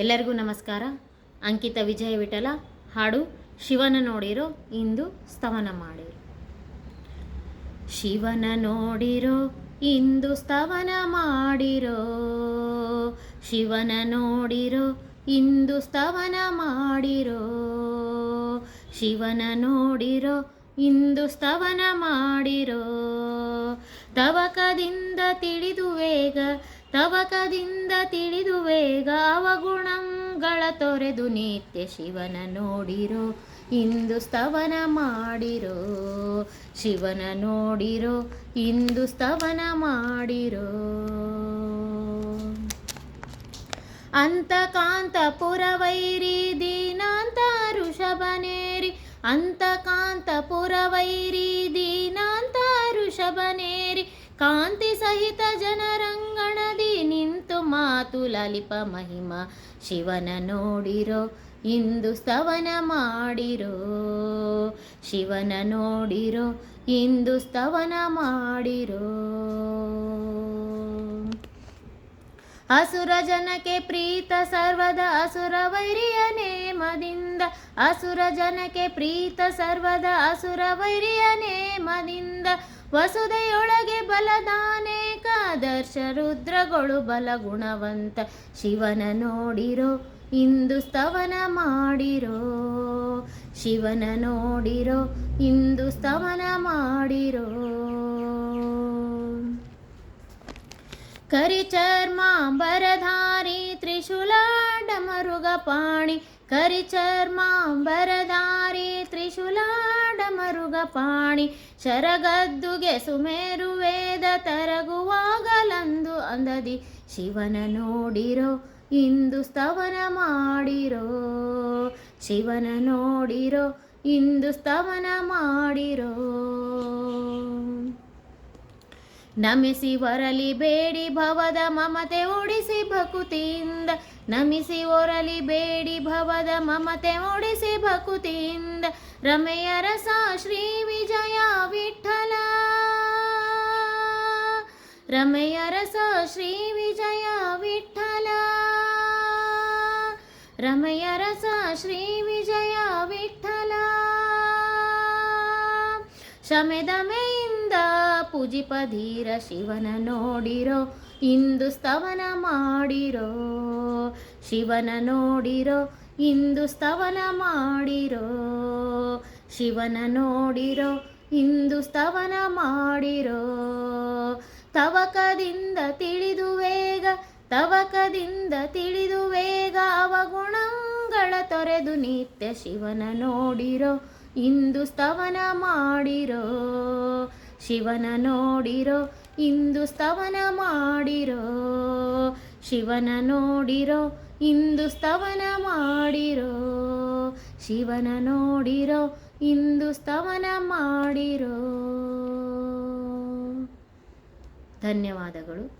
ಎಲ್ಲರಿಗೂ ನಮಸ್ಕಾರ. ಅಂಕಿತ ವಿಜಯ ವಿಠಲ, ಹಾಡು ಶಿವನ ನೋಡಿರೋ, ಇಂದು ಸ್ತವನ ಮಾಡಿರು. ಶಿವನ ನೋಡಿರೋ, ಇಂದು ಸ್ತವನ ಮಾಡಿರೋ. ಶಿವನ ನೋಡಿರೋ, ಇಂದು ಸ್ತವನ ಮಾಡಿರೋ. ಶಿವನ ನೋಡಿರೋ, ಇಂದು ಸ್ತವನ ಮಾಡಿರೋ. ತವಕದಿಂದ ತಿಳಿದು ವೇಗ ತವಕದಿಂದ ತಿಳಿದು ವೇಗ ಅವಗುಣಗಳ ತೊರೆದು ನಿತ್ಯ ಶಿವನ ನೋಡಿರೋ ಇಂದು ಸ್ತವನ ಮಾಡಿರೋ. ಶಿವನ ನೋಡಿರೋ ಇಂದು ಸ್ತವನ ಮಾಡಿರೋ. ಅಂತಕಾಂತ ಪುರವೈರಿ ದೀನಾಂತ ಋಷಭನೇರಿ ಅಂತಕಾಂತ ಪುರವೈರಿ ದೀನಾಂತ ಋಷಭನೇರಿ ಕಾಂತಿ ಸಹಿತ ಜನರಂಗಣದಿ ನಿಂತು ಮಾತು ಲಲಿಪ ಮಹಿಮ, ಶಿವನ ನೋಡಿರೋ, ಇಂದು ಸ್ತವನ ಮಾಡಿರೋ. ಶಿವನ ನೋಡಿರೋ, ಇಂದು ಸ್ತವನ ಮಾಡಿರೋ. ಅಸುರ ಜನಕ್ಕೆ ಪ್ರೀತ, ಸರ್ವದ ಅಸುರ ವೈರಿಯ ನೇಮದಿಂದ. ಅಸುರ ಜನಕ್ಕೆ ಪ್ರೀತ, ಸರ್ವದ ಅಸುರ ವೈರಿಯ ನೇಮದಿಂದ. ವಸುದೆಯೊಳಗೆ ಬಲದಾನೇಕ ದರ್ಶ ರುದ್ರಗಳು ಬಲಗುಣವಂತ ಶಿವನ ನೋಡಿರೋ ಇಂದು ಸ್ತವನ ಮಾಡಿರೋ. ಶಿವನ ನೋಡಿರೋ ಇಂದು ಸ್ತವನ ಮಾಡಿರೋ. ಕರಿಚರ್ಮಾಂಬರಧಾರಿ ಕರಿಚರ್ಮಾಂಬರದಾರಿ ತ್ರಿಶೂಲಾಡ ತ್ರಿಶೂಲಾಡಮರುಗಪಾಣಿ ಶರಗದ್ದುಗೆ ಸುಮೇರು ವೇದ ತರಗುವಾಗಲಂದು ಅಂದದಿ. ಶಿವನ ನೋಡಿರೋ, ಇಂದು ಸ್ತವನ ಮಾಡಿರೋ. ಶಿವನ ನೋಡಿರೋ, ಇಂದು ಸ್ತವನ ಮಾಡಿರೋ. ನಮಿಸಿ ಒರಲಿ ಬೇಡಿ ಭವದ ಮಮತೆ ಉಡಿಸಿ ಭಕುತಿಯಿಂದ ನಮಿಸಿ ಒರಲಿ ಬೇಡಿ ಭವದ ಮಮತೆ ಉಡಿಸಿ ಭಕುತಿಯಿಂದ ರಮೆಯ ರಸ ಶ್ರೀ ವಿಜಯ ವಿಠಲ ರಮೆಯ ರಸ ಶ್ರೀ ವಿಜಯ ವಿಠಲ ರಮೆಯ ರಸ ಶ್ರೀ ವಿಜಯ ವಿಠಲ ಶಮೆದಮೆಯಿಂದ ಪೂಜಿಪಧೀರ ಶಿವನ ನೋಡಿರೋ ಇಂದು ಸ್ತವನ ಮಾಡಿರೋ. ಶಿವನ ನೋಡಿರೋ ಇಂದು ಸ್ತವನ ಮಾಡಿರೋ. ಶಿವನ ನೋಡಿರೋ ಇಂದು ಸ್ತವನ ಮಾಡಿರೋ. ತವಕದಿಂದ ತಿಳಿದು ವೇಗ ತವಕದಿಂದ ತಿಳಿದು ವೇಗ ಅವಗುಣಗಳ ತೊರೆದು ನಿತ್ಯ ಶಿವನ ನೋಡಿರೋ ಇಂದು ಸ್ತವನ ಮಾಡಿರೋ. ಶಿವನ ನೋಡಿರೋ, ಇಂದು ಸ್ತವನ ಮಾಡಿರೋ. ಶಿವನ ನೋಡಿರೋ, ಇಂದು ಸ್ತವನ ಮಾಡಿರೋ. ಶಿವನ ನೋಡಿರೋ, ಇಂದು ಸ್ತವನ ಮಾಡಿರೋ. ಧನ್ಯವಾದಗಳು.